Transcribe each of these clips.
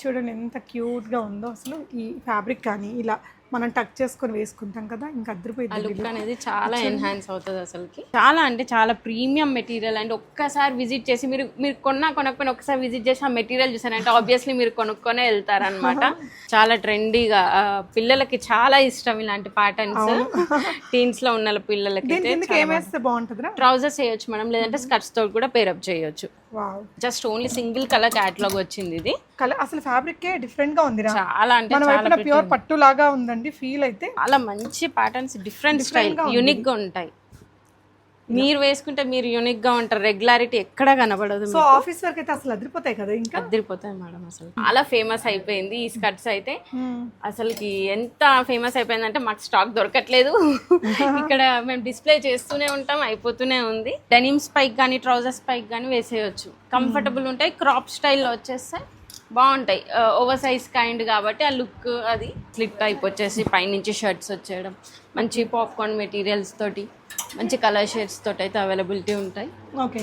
చూడండి ఎంత క్యూట్గా ఉందో అసలు ఈ ఫ్యాబ్రిక్ కానీ ఇలా మనం టక్ చేసుకొని వేసుకుంటాం కదా ఇంకా అద్దరిపోయింది లుక్ అనేది చాలా ఎన్హాన్స్ అవుతుంది అసలుకి. చాలా అంటే చాలా ప్రీమియం మెటీరియల్ అండ్ ఒక్కసారి విజిట్ చేసి మీరు మీరు కొన్నా కొనకపోయినా ఒక్కసారి విజిట్ చేసి ఆ మెటీరియల్ చూసారంటే ఆబ్వియస్లీ మీరు కొనుక్కొనే వెళ్తారనమాట చాలా ట్రెండీగా పిల్లలకి చాలా ఇష్టం ఇలాంటి ప్యాటర్న్స్ టీన్స్లో ఉన్న పిల్లలకి ట్రౌజర్స్ వేయొచ్చు మనం లేదంటే స్కర్ట్స్తో కూడా పేరప్ చేయొచ్చు. Just only single colour catalogue వచ్చింది ఇది. కలర్ అసలు ఫ్యాబ్రిక్ డిఫరెంట్గా ఉందిరా. చాలా అంటే మన చాలా వైపున ప్యూర్ పట్టు లాగా ఉందండి ఫీల్ అయితే. చాలా మంచి ప్యాటర్న్స్ డిఫరెంట్ స్టైల్ యూనిక్గా ఉంటాయి. మీరు వేసుకుంటే మీరు యూనిక్గా ఉంటారు. రెగ్యులారిటీ ఎక్కడ కనబడదు సో ఆఫీస్ వరకు అయితే అసలు అదిరిపోతాయి కదా ఇంకా? అద్దరిపోతాయి మేడం అసలు. చాలా ఫేమస్ అయిపోయింది ఈ స్కర్ట్స్ అయితే. అసలుకి ఎంత ఫేమస్ అయిపోయిందంటే మాకు స్టాక్ దొరకట్లేదు. ఇక్కడ మేము డిస్ప్లే చేస్తూనే ఉంటాం అయిపోతూనే ఉంది. డెనిమ్ స్పైక్ కానీ ట్రౌజర్ స్పైక్ కానీ వేసేయచ్చు. కంఫర్టబుల్ ఉంటాయి క్రాప్ స్టైల్లో వచ్చేస్తే బాగుంటాయి. ఓవర్ సైజ్ కైండ్ కాబట్టి ఆ లుక్ అది స్లిట్ టైప్ వచ్చేసి పైనుంచి షర్ట్స్ వచ్చేయడం మంచి పాప్కార్న్ మెటీరియల్స్ తోటి. మంచి కలర్ షేడ్స్ తోటి అయితే అవైలబిలిటీ ఉంటాయి ఓకే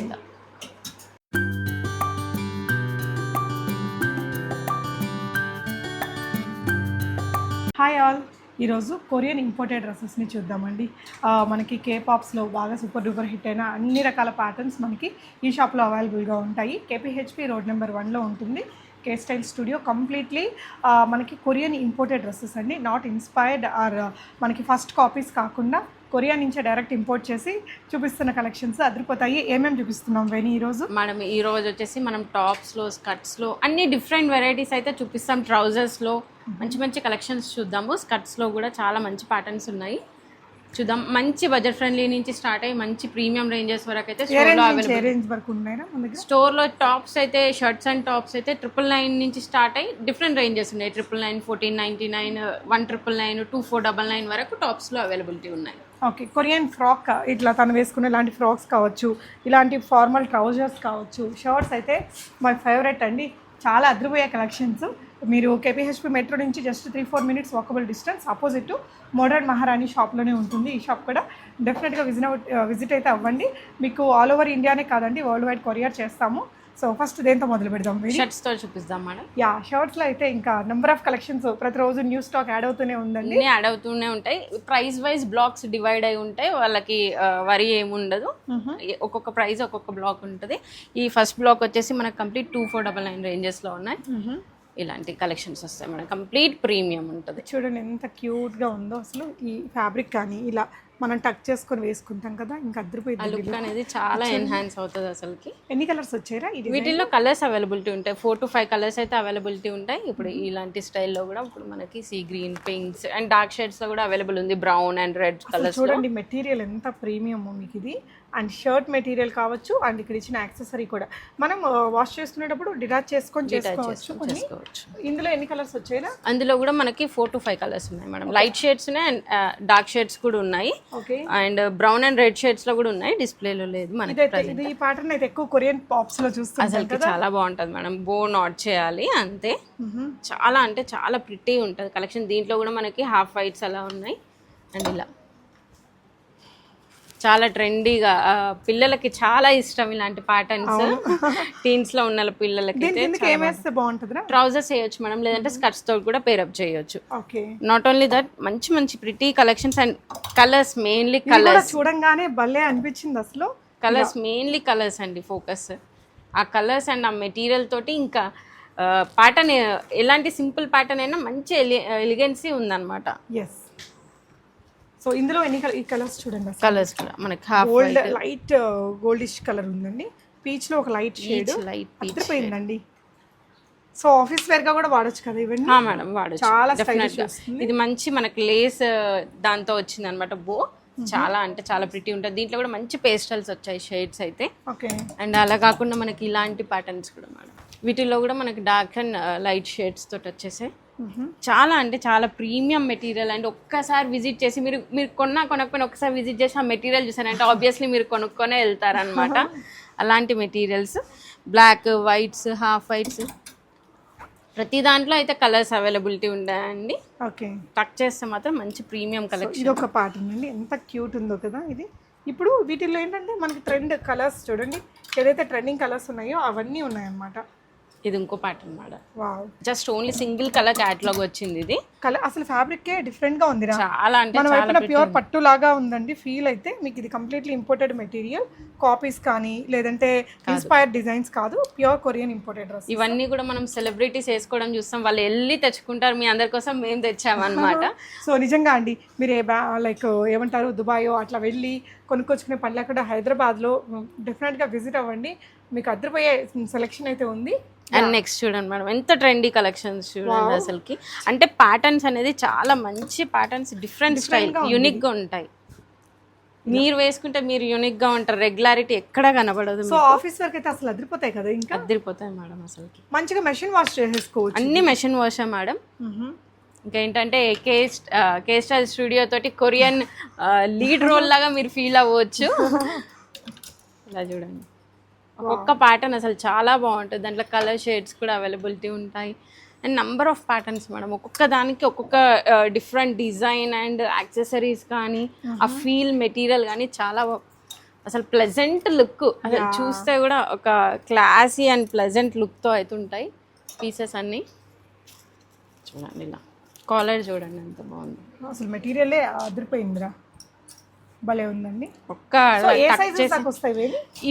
హాయ్ ఆల్ ఈరోజు కొరియన్ ఇంపోర్టెడ్ డ్రెస్సెస్ని చూద్దామండి. మనకి కే పాప్స్లో బాగా సూపర్ డూపర్ హిట్ అయిన అన్ని రకాల ప్యాటర్న్స్ మనకి ఈ షాప్లో అవైలబుల్గా ఉంటాయి. కేపీహెచ్పి రోడ్ నెంబర్ వన్లో ఉంటుంది. కే స్టైల్ స్టూడియో కంప్లీట్లీ మనకి కొరియన్ ఇంపోర్టెడ్ డ్రెస్సెస్ అండి. నాట్ ఇన్స్పైర్డ్ ఆర్ మనకి ఫస్ట్ కాపీస్ కాకుండా కొరియా నుంచే డైరెక్ట్ ఇంపోర్ట్ చేసి చూపిస్తున్న కలెక్షన్స్ అదిరిపోతాయి. ఏమేమి చూపిస్తున్నాం వెనీ ఈరోజు? మనం ఈ రోజు వచ్చేసి మనం టాప్స్లో స్కర్ట్స్లో అన్ని డిఫరెంట్ వెరైటీస్ అయితే చూపిస్తాం. ట్రౌజర్స్లో మంచి మంచి కలెక్షన్స్ చూద్దాము. స్కర్ట్స్లో కూడా చాలా మంచి ప్యాటర్న్స్ ఉన్నాయి. చూద్దాం. మంచి బడ్జెట్ ఫ్రెండ్లీ నుంచి స్టార్ట్ అయ్యి మంచి ప్రీమియం రేంజెస్ వరకు అయితే ఏ స్టోర్లో రేంజ్ నుంచి ఏ అవైలబుల్ రేంజ్ వరకు ఉన్నాయినా మన దగ్గర? స్టోర్లో టాప్స్ అయితే షర్ట్స్ అండ్ టాప్స్ అయితే ట్రిపుల్ నైన్ నుంచి స్టార్ట్ అయ్యి డిఫరెంట్ రేంజెస్ ఉన్నాయి. Triple nine fourteen ninety nine one triple nine two four double nine వరకు టాప్స్లో అవైలబిలిటీ ఉన్నాయి. ఓకే కొరియన్ ఫ్రాక్ ఇట్లా తను వేసుకునే ఇలాంటి ఫ్రాక్స్ కావచ్చు ఇలాంటి ఫార్మల్ ట్రౌజర్స్ కావచ్చు షర్ట్స్ అయితే మై ఫేవరెట్ అండి. చాలా అదిరిపోయే కలెక్షన్స్. మీరు కేపీహెచ్పి మెట్రో నుంచి just three four minutes walkable distance opposite modern Maharani షాప్లోనే ఉంటుంది. ఈ షాప్ కూడా డెఫినెట్గా విజిట్ విజిట్ అయితే అవ్వండి. మీకు ఆల్ ఓవర్ ఇండియానే కాదండి వరల్డ్ వైడ్ కొరియర్ చేస్తాము. సో ఫస్ట్ దేంతో మొదలు పెడదాం. షర్ట్స్తో చూపిస్తాం మేడం. యా షర్ట్స్లో అయితే ఇంకా నెంబర్ ఆఫ్ కలెక్షన్స్ ప్రతిరోజు న్యూ స్టాక్ యాడ్ అవుతూనే ఉందండి. యాడ్ అవుతూనే ఉంటాయి. ప్రైస్ వైజ్ బ్లాక్స్ డివైడ్ అయి ఉంటాయి. వాళ్ళకి వరి ఏముండదు ఒక్కొక్క ప్రైస్ ఒక్కొక్క బ్లాక్ ఉంటుంది. ఈ ఫస్ట్ బ్లాక్ వచ్చేసి మనకు complete two four double nine రేంజెస్లో ఉన్నాయి. ఇలాంటి కలెక్షన్స్ వస్తాయి మనకి కంప్లీట్ ప్రీమియం ఉంటుంది. చూడండి ఎంత క్యూట్గా ఉందో అసలు. ఈ ఫ్యాబ్రిక్ కానీ ఇలా మనం టక్ చేసుకొని వేసుకుంటాం కదా ఇంకా అద్దరిపోయింది లుక్ అనేది చాలా ఎన్హాన్స్ అవుతుంది అసలుకి. ఎన్ని కలర్స్ వచ్చారా వీటిల్లో కలర్స్ అవైలబిలిటీ ఉంటాయి. ఫోర్ టు ఫైవ్ కలర్స్ అయితే అవైలబిలిటీ ఉంటాయి. ఇప్పుడు ఇలాంటి స్టైల్లో కూడా ఇప్పుడు మనకి sea green pinks and dark షేడ్స్లో కూడా అవైలబుల్ ఉంది. బ్రౌన్ అండ్ రెడ్ కలర్స్ చూడండి మెటీరియల్ ఎంత ప్రీమియం మీకు ఇది. అండ్ షర్ట్ మెటీరియల్ కావచ్చు అండ్ ఇక్కడ ఇచ్చిన యాక్సెసరీ కూడా. మనం వాష్ చేసుకునేటప్పుడు డిటాచ్ చేసుకొని చేసుకోవచ్చు. ఇందులో ఎన్ని కలర్స్ వచ్చాయినా అందులో కూడా మనకి ఫోర్ టు ఫైవ్ కలర్స్ ఉన్నాయి మేడం. లైట్ షేడ్స్ ఉన్నాయి అండ్ డార్క్ షేడ్స్ కూడా ఉన్నాయి. Okay. And brown and red షేడ్స్లో కూడా ఉన్నాయి. డిస్ప్లేలో లేదు మనకి ఇది ఈ ప్యాటర్న్ అయితే ఎక్కువ కొరియన్ పాప్స్లో చూస్తాం అసలుకి చాలా బాగుంటుంది మేడం. బో నాట్ చేయాలి అంతే. చాలా అంటే చాలా ప్రిటీ ఉంటుంది. కలెక్షన్ దీంట్లో కూడా మనకి హాఫ్ వైట్స్ అలా ఉన్నాయి. అండ్ ఇలా. చాలా ట్రెండీగా పిల్లలకి చాలా ఇష్టం ఇలాంటి ప్యాటర్న్స్ టీన్స్లో ఉన్న పిల్లలకి ట్రౌజర్స్ వేయొచ్చు మనం లేదంటే స్కర్ట్స్తో కూడా పేరప్ చేయొచ్చు. ఓకే. నాట్ ఓన్లీ దట్ మంచి మంచి pretty collections and colours mainly colours చూడంగానే భలే అనిపించింది అసలు. కలర్స్ మెయిన్లీ కలర్స్ అండి ఫోకస్ ఆ కలర్స్ అండ్ ఆ మెటీరియల్ తోటి ఇంకా ప్యాటర్న్ ఎలాంటి సింపుల్ ప్యాటర్న్ అయినా మంచి ఎలి ఎలిగెన్సీ ఉందన్నమాట. ఎస్ సో ఇందులో ఎన్ని కలర్ ఈ కలర్స్ చూడండి కలర్స్ మనకి గోల్డ్ లైట్ గోల్డిష్ కలర్ ఉందండి. పీచ్లో ఒక లైట్ షేడ్ లైట్ అదిరిపోయిందండి సో ఆఫీస్ వేర్గా కూడా వాడొచ్చు కదా ఇవన్నీ? మేడం వాడచ్చు. చాలా వస్తుంది. ఇది మంచి మనకి లేస్ దాంతో వచ్చింది అనమాట బో చాలా అంటే చాలా ప్రిటీ ఉంటుంది. దీంట్లో కూడా మంచి పేస్టల్స్ వచ్చాయి షేడ్స్ అయితే. ఓకే అండ్ అలా కాకుండా మనకి ఇలాంటి ప్యాటర్న్స్ కూడా మేడం వీటిల్లో కూడా మనకి డార్క్ అండ్ లైట్ షేడ్స్ తోటి వచ్చేసాయి. చాలా అంటే చాలా ప్రీమియం మెటీరియల్ అండ్ ఒక్కసారి విజిట్ చేసి మీరు మీరు కొన్నా కొనకపోయినా ఒకసారి విజిట్ చేసి ఆ మెటీరియల్ చూసారంటే ఆబ్వియస్లీ మీరు కొనుక్కొనే వెళ్తారనమాట అలాంటి materials black whites half whites ప్రతి దాంట్లో అయితే కలర్స్ అవైలబిలిటీ ఉంటాయండి ఓకే. టక్ చేస్తే మాత్రం మంచి ప్రీమియం కలెక్షన్ ఇది ఒక ప్యాటర్న్ అండి ఎంత క్యూట్ ఉందో కదా ఇది. ఇప్పుడు వీటిల్లో ఏంటంటే మనకి ట్రెండ్ కలర్స్ చూడండి. ఏదైతే ట్రెండింగ్ కలర్స్ ఉన్నాయో అవన్నీ ఉన్నాయన్నమాట. ఇది ఇంకో pattern madam wow. Just only single colour catalogue వచ్చింది ఇది. కలర్ అసలు ఫ్యాబ్రిక్ డిఫరెంట్గా ఉందిరా. చాలా అంటే మన చాలా వైపున ప్యూర్ పట్టు లాగా ఉందండి ఫీల్ అయితే మీకు ఇది కంప్లీట్లీ ఇంపోర్టెడ్ మెటీరియల్ కాపీస్ కానీ లేదంటే ఇన్స్పైర్డ్ డిజైన్స్ కాదు ప్యూర్ కొరియన్ ఇంపోర్టెడ్ డ్రెస్ ఇవన్నీ కూడా మనం సెలబ్రిటీస్ వేసుకోవడం చూస్తాం వాళ్ళు వెళ్ళి తెచ్చుకుంటారు మీ అందరి కోసం మేము తెచ్చామన్నమాట. సో నిజంగా అండి మీరు ఏ లైక్ ఏమంటారు దుబాయో అట్లా వెళ్ళి కొనుక్కొచ్చుకునే పనులు అక్కడ హైదరాబాద్లో డెఫినెట్గా విజిట్ అవ్వండి. మీకు అద్దరిపోయే సెలెక్షన్ అయితే ఉంది. అండ్ నెక్స్ట్ చూడండి మేడం ఎంత ట్రెండీ కలెక్షన్స్ చూడండి అసలుకి. అంటే ప్యాటర్న్స్ అనేది చాలా మంచి ప్యాటర్న్స్ డిఫరెంట్ స్టైల్ యూనిక్గా ఉంటాయి. మీరు వేసుకుంటే మీరు యూనిక్గా ఉంటారు రెగ్యులారిటీ ఎక్కడా కనబడదు సో ఆఫీస్ వరకు అయితే అసలు అదిరిపోతాయి కదా ఇంకా? అద్దరిపోతాయి మేడం అసలుకి. మంచిగా మెషిన్ వాష్ చేసేసుకోవచ్చు అన్ని మెషిన్ వాషా మేడం. ఇంకా ఏంటంటే కే కే స్టైల్ స్టూడియో తోటి కొరియన్ లీడ్ రోల్ లాగా మీరు ఫీల్ అవ్వచ్చు. ఇలా చూడండి. ఒక్కొక్క ప్యాటర్న్ అసలు చాలా బాగుంటుంది. దాంట్లో కలర్ షేడ్స్ కూడా అవైలబిలిటీ ఉంటాయి. And number of patterns madam ఒక్కొక్క దానికి ఒక్కొక్క డిఫరెంట్ డిజైన్ అండ్ యాక్సెసరీస్ కానీ ఆ ఫీల్ మెటీరియల్ కానీ చాలా అసలు ప్లెజెంట్ లుక్ అసలు చూస్తే కూడా ఒక క్లాసీ అండ్ ప్లెజెంట్ లుక్తో అయితే ఉంటాయి పీసెస్ అన్నీ. చూడండి ఇలా. కాలర్ చూడండి ఎంత బాగుంది. అసలు మెటీరియలే అదిరిపోయిందిరా. భలే ఉందండి. ఒక్క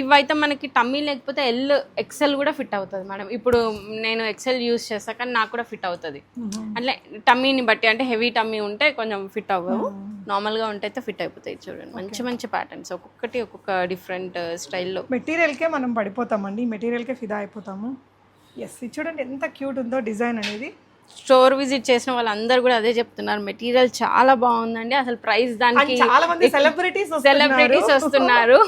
ఇవైతే మనకి టమ్మీ లేకపోతే ఎల్ ఎక్సెల్ కూడా ఫిట్ అవుతుంది మేడం ఇప్పుడు నేను ఎక్సెల్ యూస్ చేస్తా కానీ నాకు కూడా ఫిట్ అవుతుంది. అట్లా టమ్మీని బట్టి అంటే హెవీ టమ్మీ ఉంటే కొంచెం ఫిట్ అవ్వవు. నార్మల్గా ఉంటే అయితే ఫిట్ అయిపోతాయి చూడండి. మంచి మంచి ప్యాటర్న్స్ ఒక్కొక్కటి ఒక్కొక్క డిఫరెంట్ స్టైల్లో మెటీరియల్కే మనం పడిపోతామండి. మెటీరియల్కే ఫిదా అయిపోతాము. ఎస్ చూడండి ఎంత క్యూట్ ఉందో డిజైన్ అనేది. స్టోర్ విజిట్ చేసిన వాళ్ళందరూ కూడా అదే చెప్తున్నారు. మెటీరియల్ చాలా బాగుందండి. అసలు ప్రైస్ దానికి చాలా మంది సెలబ్రిటీస్ సెలబ్రిటీస్ వస్తున్నారు.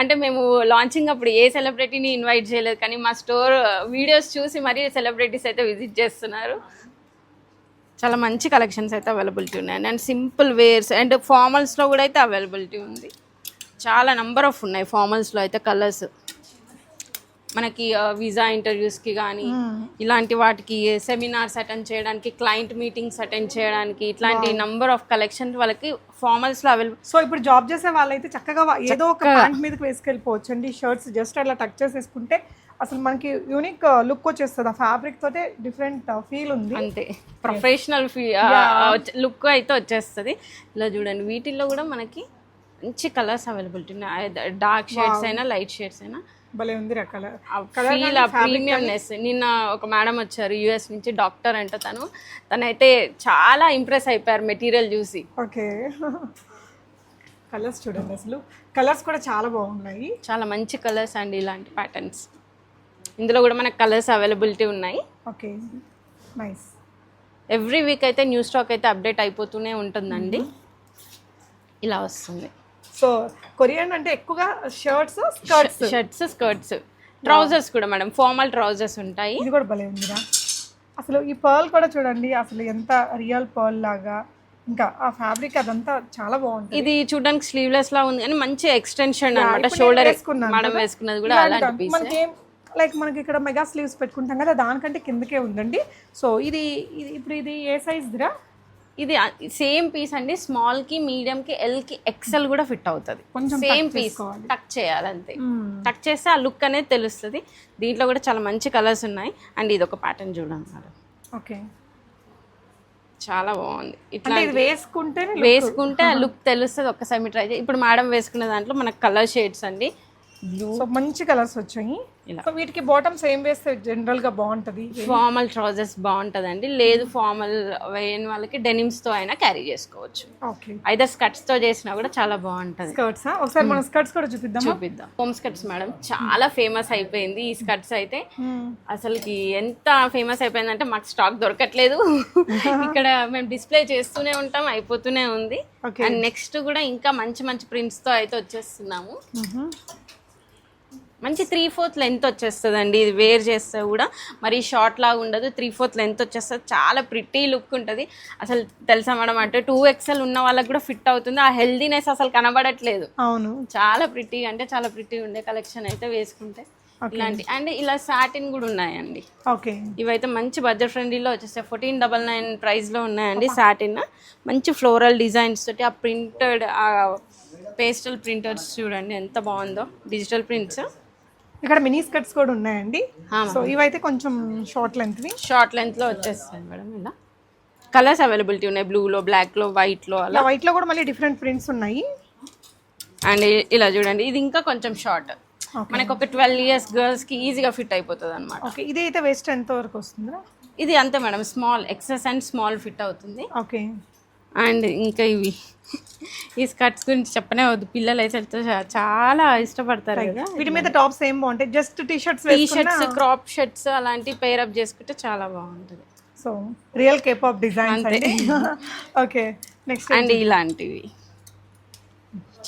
అంటే మేము లాంచింగ్ అప్పుడు ఏ సెలబ్రిటీని ఇన్వైట్ చేయలేదు. కానీ మా స్టోర్ వీడియోస్ చూసి మరీ సెలబ్రిటీస్ అయితే విజిట్ చేస్తున్నారు. చాలా మంచి కలెక్షన్స్ అయితే అవైలబిలిటీ ఉన్నాయి. అండ్ సింపుల్ వేర్స్ అండ్ ఫార్మల్స్లో కూడా అయితే అవైలబిలిటీ ఉంది. చాలా నంబర్ ఆఫ్ ఉన్నాయి ఫార్మల్స్లో అయితే కలర్స్ మనకి వీసా ఇంటర్వ్యూస్కి కానీ ఇలాంటి వాటికి సెమినార్స్ అటెండ్ చేయడానికి క్లయింట్ మీటింగ్స్ అటెండ్ చేయడానికి ఇట్లాంటి నంబర్ ఆఫ్ కలెక్షన్ వాళ్ళకి ఫార్మల్స్లో అవైలబుల్ సో ఇప్పుడు జాబ్ చేసే వాళ్ళైతే చక్కగా ఏదో ఒక ప్యాంట్ మీదకి వేసుకెళ్ళిపోవచ్చు అండి షర్ట్స్ జస్ట్ అలా టచ్ చేసేసుకుంటే అసలు మనకి యూనిక్ లుక్ వచ్చేస్తుంది. ఆ ఫ్యాబ్రిక్ తోటే డిఫరెంట్ ఫీల్ ఉంది. అంతే. ప్రొఫెషనల్ ఫీ లుక్ అయితే వచ్చేస్తుంది. ఇలా చూడండి వీటిల్లో కూడా మనకి మంచి కలర్స్ అవైలబిలిటీ ఉన్నాయి. డార్క్ షేడ్స్ అయినా లైట్ షేడ్స్ అయినా. భలే ఉంది రకాల ఫీల్ ఆ ప్రీమియంనెస్ నిన్న ఒక మేడం వచ్చారు యుఎస్ నుంచి డాక్టర్ అంట తను. తనైతే చాలా ఇంప్రెస్ అయిపోయారు మెటీరియల్ చూసి. ఓకే. కలర్స్ చూడండి అసలు. కలర్స్ కూడా చాలా బాగున్నాయి. చాలా మంచి కలర్స్ అండి ఇలాంటి ప్యాటర్న్స్ ఇందులో కూడా మనకు కలర్స్ అవైలబిలిటీ ఉన్నాయి. ఓకే. నైస్. ఎవ్రీ వీక్ అయితే న్యూ స్టాక్ అయితే అప్డేట్ అయిపోతూనే ఉంటుందండి. ఇలా వస్తుంది. సో కొరియన్ అంటే ఎక్కువగా shirts skirts. Shirts skirts. Trousers కూడా మేడం ఫార్మల్ ట్రౌజర్స్ ఉంటాయి. ఇది కూడా భలే ఉందిరా. అసలు ఈ పర్ల్ కూడా చూడండి అసలు ఎంత రియల్ పర్ల్ లాగా. ఇంకా ఆ ఫ్యాబ్రిక్ అదంతా చాలా బాగుంటుంది. ఇది చూడడానికి స్లీవ్లెస్ లా ఉంది కానీ మంచి ఎక్స్టెన్షన్ నేను షోల్డర్ కదా. వేసుకున్నది కూడా అలాంటి లైక్ మనకి ఇక్కడ మెగా స్లీవ్స్ పెట్టుకుంటాం కదా దానికంటే కిందకే ఉందండి. సో ఇది ఇది ఇప్పుడు ఇది ఏ సైజ్ దిరా? ఇది సేమ్ పీస్ అండి. స్మాల్కి మీడియం కి ఎల్కి ఎక్సెల్ కూడా ఫిట్ అవుతుంది. కొంచెం సేమ్ పీస్. టక్ చేయాలి అంతే టక్ చేస్తే ఆ లుక్ అనేది తెలుస్తుంది. దీంట్లో కూడా చాలా మంచి కలర్స్ ఉన్నాయి. అండ్ ఇది ఒక ప్యాటర్న్ చూడండి ఓకే చాలా బాగుంది. ఇట్లా వేసుకుంటేనే వేసుకుంటే ఆ లుక్ తెలుస్తుంది. ఒక్కసారి ట్రై చేయి ఇప్పుడు మేడం వేసుకున్న దాంట్లో మనకు కలర్ షేడ్స్ అండి. బ్లూ సో మంచి కలర్స్ వచ్చాయి. ఇలా. సో వీటికి బాటమ్స్ ఏం వేస్తే జనరల్గా బాగుంటది. ఫార్మల్ ట్రౌజర్స్ బాగుంటుందండి. లేదు ఫార్మల్ వేయని వాళ్ళకి డెనిమ్స్తో అయినా క్యారీ చేసుకోవచ్చు. ఓకే అయితే స్కర్ట్స్తో చేసినా కూడా చాలా బాగుంటది. స్కర్ట్స్ ఒకసారి మనం స్కర్ట్స్ కూడా చూపిద్దామా? చూపిద్దాం. హోమ్ స్కర్ట్స్ మేడం చాలా ఫేమస్ అయిపోయింది ఈ స్కర్ట్స్ అయితే. అసలుకి ఎంత ఫేమస్ అయిపోయిందంటే మాకు స్టాక్ దొరకట్లేదు. ఇక్కడ మేము డిస్ప్లే చేస్తూనే ఉంటాం అయిపోతూనే ఉంది. అండ్ నెక్స్ట్ కూడా ఇంకా మంచి మంచి ప్రింట్స్తో అయితే వచ్చేస్తున్నాము. మంచి త్రీ ఫోర్త్ లెంత్ వచ్చేస్తుందండి. ఇది వేర్ చేస్తే కూడా మరి షార్ట్ లాగా ఉండదు. త్రీ ఫోర్త్ లెంత్ వచ్చేస్తుంది. చాలా ప్రిటీ లుక్ ఉంటుంది. అసలు తెలుసా మేడం అంటే టూ ఎక్స్ఎల్ ఉన్న వాళ్ళకి కూడా ఫిట్ అవుతుంది. ఆ హెల్దీనెస్ అసలు కనబడట్లేదు. అవును. చాలా ప్రిటీ అంటే చాలా ప్రిటీ ఉండే కలెక్షన్ అయితే వేసుకుంటే. ఇలాంటి అండ్ ఇలా సాటిన్ కూడా ఉన్నాయండి. ఓకే. ఇవైతే మంచి బడ్జెట్ ఫ్రెండ్లీలో వచ్చేస్తాయి. ఫోర్టీన్ డబల్ నైన్ ప్రైస్లో ఉన్నాయండి సాటిన్ మంచి ఫ్లోరల్ డిజైన్స్ తోటి ఆ ప్రింటెడ్ ఆ పేస్టల్ ప్రింటర్స్ చూడండి ఎంత బాగుందో. డిజిటల్ ప్రింట్స్ ఇక్కడ మినీ స్కర్ట్స్ కూడా ఉన్నాయండి. సో ఇవైతే కొంచెం షార్ట్ లెంత్వి షార్ట్ లెంత్లో వచ్చేస్తాయి మేడం ఇలా. కలర్స్ అవైలబిలిటీ ఉన్నాయి. బ్లూలో బ్లాక్లో వైట్లో అలా. ఇలా వైట్లో కూడా మళ్ళీ డిఫరెంట్ ప్రింట్స్ ఉన్నాయి. అండ్ ఇలా చూడండి ఇది ఇంకా కొంచెం షార్ట్ మనకు ఒక ట్వెల్వ్ ఇయర్స్ గర్ల్స్కి ఈజీగా ఫిట్ అయిపోతుంది అనమాట ఓకే ఇది అయితే వేస్ట్ ఎంత వరకు వస్తుందా ఇది అంతే madam small XS and small fit అవుతుంది. ఓకే అండ్ ఇంకా ఇవి. ఈ స్కర్ట్స్ గురించి చెప్పనే వద్దు. పిల్లలు అయితే చాలా ఇష్టపడతారు కదా. వీటి మీద టాప్స్ ఏం బాగుంటాయి? Just T shirts T shirts crop shirts అలాంటి పేర్ అప్ చేసుకుంటే చాలా బాగుంటుంది. So real cape of designs అండి. ఓకే నెక్స్ట్ అండ్ ఇలాంటివి.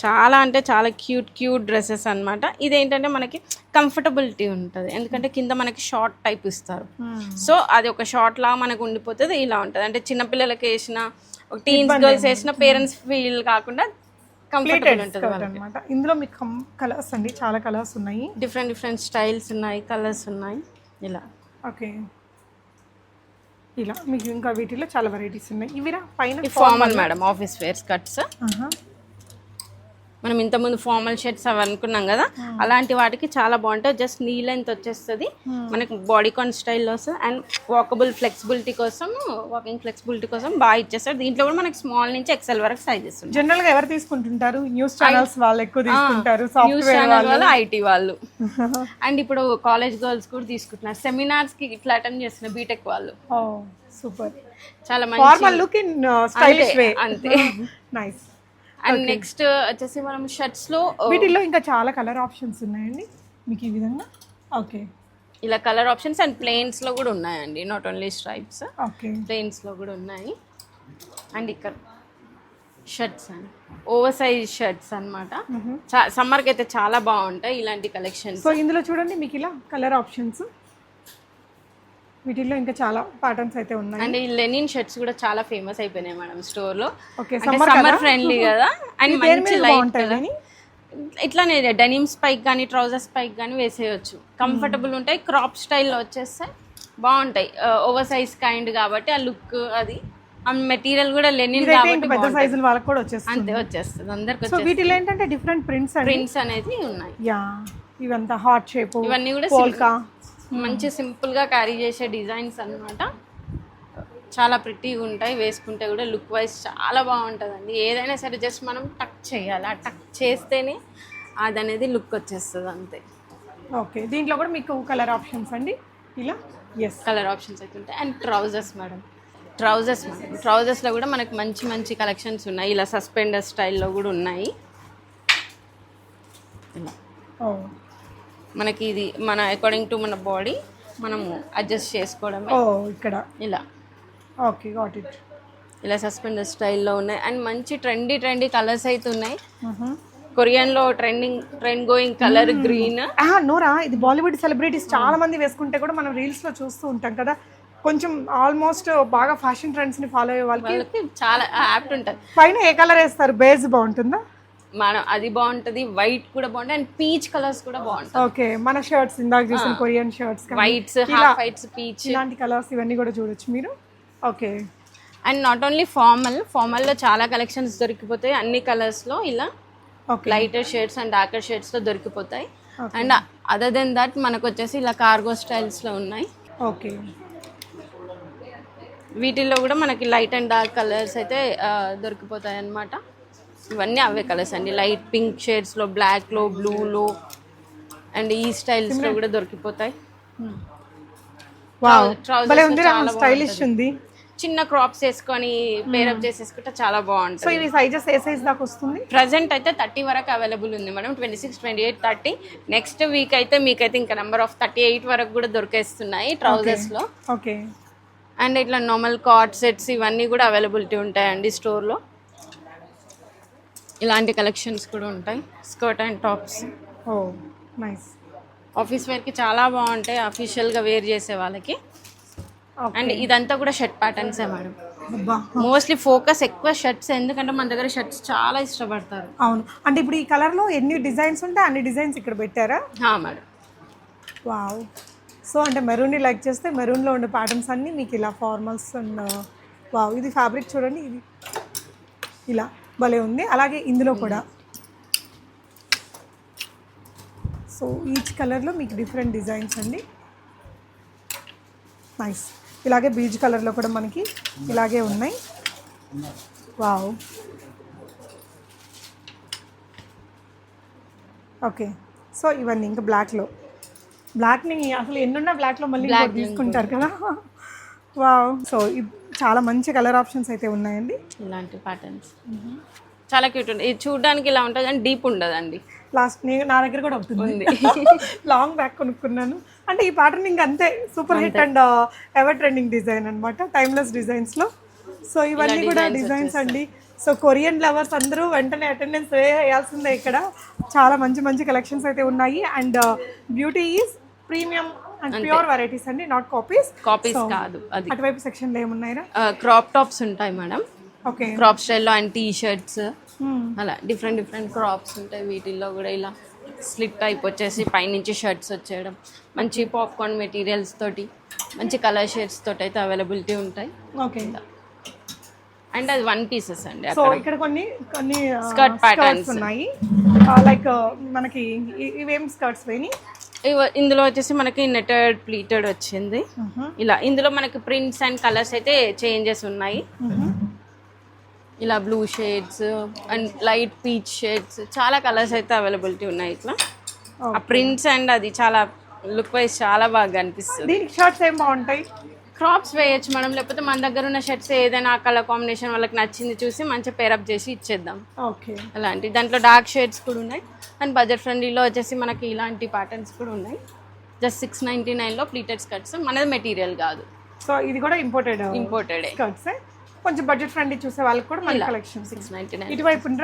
చాలా అంటే చాలా క్యూట్ క్యూట్ డ్రెస్సెస్ అన్నమాట. ఇదేంటంటే మనకి కంఫర్టబిలిటీ ఉంటుంది. ఎందుకంటే కింద మనకి షార్ట్ టైప్ ఇస్తారు. సో అది ఒక షార్ట్ లా మనకు ఉండిపోతుంది ఇలా ఉంటుంది. అంటే చిన్నపిల్లలకి వేసిన టీన్స్ గర్ల్స్ వేసిన పేరెంట్స్ ఫీల్ కాకుండా వాళ్ళకి అనమాట ఇందులో మీకు కలర్స్ అండి చాలా కలర్స్ ఉన్నాయి. డిఫరెంట్ డిఫరెంట్ స్టైల్స్ ఉన్నాయి కలర్స్ ఉన్నాయి. ఇలా. ఓకే. ఇలా. మీకు ఇంకా వీటిలో చాలా వెరైటీస్ ఉన్నాయి. ఇవిరా? పైన formal madam office wear skirts ఆహా. మనం ఇంతకుముందు ఫార్మల్ షర్ట్స్ అవి అనుకున్నాం కదా అలాంటి వాటికి చాలా బాగుంటుంది జస్ట్ నీ లెంత్ వచ్చేస్తుంది. మనకి బాడీ కాన్ స్టైల్లో వస్తుంది. అండ్ వాకబుల్ ఫ్లెక్సిబిలిటీ కోసం వాకింగ్ ఫ్లెక్సిబిలిటీ కోసం బాగా ఇచ్చేస్తారు. దీంట్లో కూడా మనకి స్మాల్ నుంచి ఎక్సెల్ వరకు సైజెస్ జనరల్గా ఎవరు తీసుకుంటుంటారు? న్యూస్ ఛానల్స్ వాళ్ళు ఎక్కువ తీసుకుంటారు. న్యూస్ ఛానల్ వాళ్ళు. ఐటీ వాళ్ళు. అండ్ ఇప్పుడు కాలేజ్ గర్ల్స్ కూడా తీసుకుంటున్నారు. సెమినార్స్కి ఇట్లా అటెండ్ చేస్తున్నారు బీటెక్ వాళ్ళు. సూపర్. చాలా మంచి formal look in stylish way అంతే నైస్ అండ్ నెక్స్ట్ వచ్చేసి మనం షర్ట్స్లో వీటిల్లో ఇంకా చాలా కలర్ ఆప్షన్స్ ఉన్నాయండి. మీకు ఈ విధంగా? ఓకే ఇలా కలర్ ఆప్షన్స్ అండ్ ప్లెయిన్స్లో కూడా ఉన్నాయండి. నాట్ ఓన్లీ స్ట్రైప్స్ ఓకే ప్లెయిన్స్లో కూడా ఉన్నాయి. అండ్ ఇక్కడ షర్ట్స్ అండి. ఓవర్ సైజ్ షర్ట్స్ అనమాట సమ్మర్కి అయితే చాలా బాగుంటాయి ఇలాంటి కలెక్షన్స్ సో ఇందులో చూడండి మీకు ఇలా కలర్ ఆప్షన్స్. వీటిల్లో ఇంకా చాలా ప్యాటర్న్స్ అయితే ఉన్నాయి. అండ్ ఈ లెనిన్ షర్ట్స్ కూడా చాలా ఫేమస్ అయిపోయినాయి మేడం స్టోర్లో. ఓకే సమ్మర్ ఫ్రెండ్లీ కదా? అండ్ మంచి లైట్ ఇట్లానే డెనిమ్ స్పైక్ కానీ ట్రౌజర్ స్పైక్ కానీ వేసేయచ్చు. కంఫర్టబుల్ ఉంటాయి క్రాప్ స్టైల్లో వచ్చేస్తాయి బాగుంటాయి. ఓవర్ సైజ్ కైండ్ కాబట్టి ఆ లుక్ అది. మెటీరియల్ కూడా లెనిన్ పెద్ద సైజుల వాళ్ళకి కూడా వచ్చేస్తుంది. అంతే వచ్చేస్తుంది. అందరికి సో వీటిలో ఏంటంటే డిఫరెంట్ ప్రింట్స్ అండి. ప్రింట్స్ అనేది ఉన్నాయి. యా ఇవంతా హార్ట్ షేప్ ఇవన్నీ కూడా పోల్కా మంచి సింపుల్గా క్యారీ చేసే డిజైన్స్ అన్నమాట. చాలా ప్రిటీగా ఉంటాయి. వేసుకుంటే కూడా లుక్ వైజ్ చాలా బాగుంటుందండి. ఏదైనా సరే జస్ట్ మనం టక్ చేయాలి. ఆ టక్ చేస్తేనే అది అనేది లుక్ వచ్చేస్తుంది అంతే. ఓకే. దీంట్లో కూడా మీకు కలర్ ఆప్షన్స్ అండి? ఇలా? ఎస్ కలర్ ఆప్షన్స్ అయితే ఉంటాయి. And trousers madam trousers madam ట్రౌజర్స్లో కూడా మనకి మంచి మంచి కలెక్షన్స్ ఉన్నాయి. ఇలా సస్పెండర్ స్టైల్లో కూడా ఉన్నాయి. ఇలా. మనకి ఇది మన అకార్డింగ్ టు మన బాడీ మనము అడ్జస్ట్ చేసుకోవడమే. ఓ ఇక్కడ. ఇలా. ఓకే గాట్ ఇట్ ఇలా సస్పెండర్ స్టైల్లో ఉన్నాయి. అండ్ మంచి ట్రెండీ ట్రెండీ కలర్స్ అయితే ఉన్నాయి. కొరియన్లో trending trend going colour green నోరా ఇది బాలీవుడ్ సెలబ్రిటీస్ చాలా మంది వేసుకుంటే కూడా మనం రీల్స్లో చూస్తూ ఉంటాం కదా. కొంచెం ఆల్మోస్ట్ బాగా ఫ్యాషన్ ట్రెండ్స్ని ఫాలో అయ్యే వాళ్ళకి వాళ్ళకి చాలా యాప్ట్ ఉంటుంది. పైన ఏ కలర్ వేస్తారు? బేస్ బాగుంటుందా? మనం అది బాగుంటుంది వైట్ కూడా బాగుంటుంది అండ్ పీచ్ కలర్స్ కూడా బాగుంటాయి. ఓకే మన షర్ట్స్ ఇందాక చూసిన Korean shirts whites half whites peach ఇలాంటి కలర్స్ ఇవన్నీ కూడా చూడొచ్చు మీరు. Okay. And not only formal ఫార్మల్లో చాలా కలెక్షన్స్ దొరికిపోతాయి అన్ని కలర్స్లో ఇలా okay. Lighter shades and darker షేడ్స్లో దొరికిపోతాయి. అండ్ అదర్ దెన్ దట్ మనకు వచ్చేసి ఇలా కార్గో స్టైల్స్లో ఉన్నాయి. ఓకే. వీటిల్లో కూడా మనకి లైట్ అండ్ డార్క్ కలర్స్ అయితే దొరికిపోతాయి అన్నమాట ఇవన్నీ అవే కలర్స్ అండి. లైట్ పింక్ షేడ్స్లో బ్లాక్లో బ్లూలో అండ్ ఈ స్టైల్స్లో కూడా దొరికిపోతాయి. వావ్ trousers భలే లో ఉంది చాలా స్టైలిష్ ఉంది. చిన్న క్రాప్స్ వేసుకొని పేరప్ చేసేసుకుంటే చాలా సో బాగుంటుంది. సైజెస్ ఏ సైజ్ దాకా వస్తుంది? ప్రజెంట్ అయితే థర్టీ వరకు అవైలబుల్ ఉంది madam. Twenty six twenty eight thirty next week అయితే మీకైతే ఇంకా నెంబర్ ఆఫ్ థర్టీ ఎయిట్ వరకు కూడా దొరికేస్తున్నాయి ట్రౌజర్స్లో ఓకే అండ్ ఇట్లా నార్మల్ కార్డ్ సెట్స్ ఇవన్నీ కూడా అవైలబిలిటీ ఉంటాయండి స్టోర్లో ఇలాంటి కలెక్షన్స్ కూడా ఉంటాయి. Skirt and tops. Oh nice. Office వేర్కి చాలా బాగుంటాయి. అఫీషియల్గా వేర్ చేసే వాళ్ళకి. ఓకే. అండ్ ఇదంతా కూడా షర్ట్ ప్యాటర్న్సే మేడం. మోస్ట్లీ ఫోకస్ ఎక్కువ షర్ట్స్. ఎందుకంటే మన దగ్గర షర్ట్స్ చాలా ఇష్టపడతారు. అవును. అంటే ఇప్పుడు ఈ కలర్లో ఎన్ని డిజైన్స్ ఉంటే అన్ని డిజైన్స్ ఇక్కడ పెట్టారా? హా మేడం. వావ్. సో అంటే మెరూన్ని లైక్ చేస్తే మెరూన్లో ఉండే ప్యాటర్న్స్ అన్నీ మీకు ఇలా ఫార్మల్స్ అండ్ వావ్. ఇది ఫ్యాబ్రిక్ చూడండి ఇది. ఇలా. భలే ఉంది. అలాగే ఇందులో కూడా. సో ఈచ్ కలర్లో మీకు డిఫరెంట్ డిజైన్స్ అండి. నైస్ ఇలాగే బీజ్ కలర్లో కూడా మనకి ఇలాగే ఉన్నాయి. వావ్ ఓకే సో ఇవన్నీ ఇంకా బ్లాక్లో బ్లాక్ని అసలు ఎన్నున్నా బ్లాక్లో మళ్ళీ తీసుకుంటారు కదా. వావ్ సో చాలా మంచి కలర్ ఆప్షన్స్ అయితే ఉన్నాయండి. ఇలాంటి ప్యాటర్న్స్ చాలా క్యూట్ ఉంటుంది ఇది చూడడానికి ఇలా ఉంటుంది కానీ డీప్ ఉండదండి. లాస్ట్ నేను నా దగ్గర కూడా ఉంటుంది లాంగ్ బ్యాక్ కొనుక్కున్నాను. అంటే ఈ ప్యాటర్న్ ఇంక అంతే. Super hit and ever trending design అనమాట టైమ్లెస్ డిజైన్స్లో సో ఇవన్నీ కూడా డిజైన్స్ అండి. సో కొరియన్ లవర్స్ అందరూ వెంటనే అటెండెన్స్ వేయాల్సిందే ఇక్కడ. చాలా మంచి మంచి కలెక్షన్స్ అయితే ఉన్నాయి. And beauty is premium and pure varieties అండి నాట్ కాపీస్ కాపీస్ కాదు అది. అటువైపు సెక్షన్లో ఏమున్నాయిరా? క్రాప్ టాప్స్ ఉంటాయి మేడం. ఓకే క్రాప్ స్టైల్లో అండ్ టీ షర్ట్స్ అలా డిఫరెంట్ డిఫరెంట్ క్రాప్స్ ఉంటాయి వీటిల్లో కూడా ఇలా స్లిట్ టైప్ వచ్చేసి పైనుంచి షర్ట్స్ వచ్చేయడం. మంచి పాప్కార్న్ మెటీరియల్స్ తోటి మంచి కలర్ షేడ్స్ తోటి అయితే అవైలబిలిటీ ఉంటాయి. ఓకే అండ్ అది వన్ పీసెస్ అండి సో ఇక్కడ కొన్ని కొన్ని Skirt patterns. ఉన్నాయి. లైక్ మనకి ఇ- ఇవేం స్కర్ట్స్ పోయినాయి ఇందులో వచ్చేసి మనకి నెటెడ్ ప్లీటెడ్ వచ్చింది. ఇలా ఇందులో మనకి ప్రింట్స్ అండ్ కలర్స్ అయితే చేంజెస్ ఉన్నాయి. ఇలా blue shades and light peach shades చాలా కలర్స్ అయితే అవైలబిలిటీ ఉన్నాయి ఇట్లా. ఆ ప్రింట్స్ అండ్ అది చాలా లుక్ వైజ్ చాలా బాగా అనిపిస్తుంది. దీనికి షర్ట్స్ ఏం బాగుంటాయి? క్రాప్స్ వేయొచ్చు మనం లేకపోతే మన దగ్గర ఉన్న షర్ట్స్ ఏదైనా కలర్ కాంబినేషన్ వాళ్ళకి నచ్చింది చూసి మంచిగా పేరప్ చేసి ఇచ్చేద్దాం. ఓకే అలాంటి దాంట్లో డార్క్ షేడ్స్ కూడా ఉన్నాయి. అండ్ బడ్జెట్ ఫ్రెండ్లీలో వచ్చేసి మనకి ఇలాంటి ప్యాటర్న్స్ కూడా ఉన్నాయి. జస్ట్ సిక్స్ నైంటీ నైన్లో ప్లీటెడ్ స్కర్ట్స్ మనది మెటీరియల్ కాదు. సో ఇది కూడా ఇంపోర్టెడ్ ఇంపోర్టెడ్ స్కర్ట్స్ కొంచెం బడ్జెట్ ఫ్రెండ్లీ చూసే వాళ్ళకి కూడా మన కలెక్షన్ సిక్స్ నైంటీ నైన్ ఇటువైపు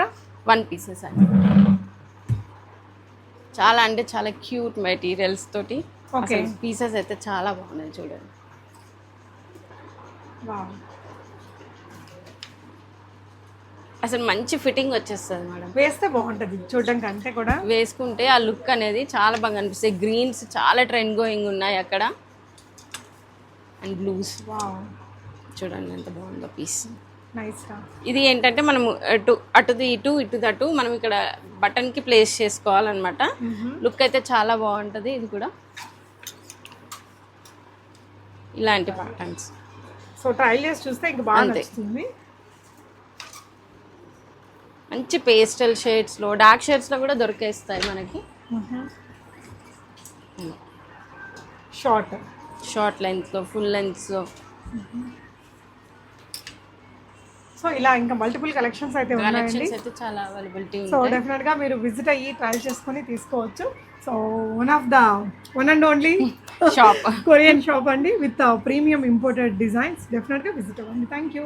వన్ పీసెస్ అండి. చాలా అంటే చాలా క్యూట్ మెటీరియల్స్ తోటి. Okay. పీసెస్ అయితే చాలా బాగున్నాయి చూడండి. అసలు మంచి ఫిట్టింగ్ వచ్చేస్తుంది మేడం. వేస్తే బాగుంటుంది చూడడం కంటే కూడా. వేసుకుంటే ఆ లుక్ అనేది చాలా బాగా అనిపిస్తాయి గ్రీన్స్ చాలా ట్రెండ్ గోయింగ్ ఉన్నాయి అక్కడ. And blues. వావ్. చూడండి ఎంత బాగుందో పీస్. ఇది ఏంటంటే మనం అటు అటుది ఇటు ఇటుది అటు మనం ఇక్కడ బటన్కి ప్లేస్ చేసుకోవాలన్నమాట. లుక్ అయితే చాలా బాగుంటుంది ఇది కూడా. ఇలాంటి ప్యాటర్న్స్ సో ట్రయల్ చేసి చూస్తే ఇంకా బాగా. నచ్చుతుంది. మంచి పేస్టల్ షేడ్స్లో డార్క్ షేడ్స్లో కూడా దొరికేస్తాయి మనకి. షార్ట్ షార్ట్ లెంత్లో ఫుల్ లెంత్స్లో సో ఇలా ఇంకా మల్టిపుల్ కలెక్షన్స్ అయితే ఉన్నాయండి. అయితే చాలా అవైలబిలిటీ సో ఉంటాయి. డెఫినెట్గా మీరు విజిట్ అయ్యి ట్రై చేసుకొని తీసుకోవచ్చు. So one of the one and only shop Korean shop అండి విత్ ప్రీమియం ఇంపోర్టెడ్ డిజైన్స్ డెఫినెట్గా విజిట్ అవ్వండి. Thank you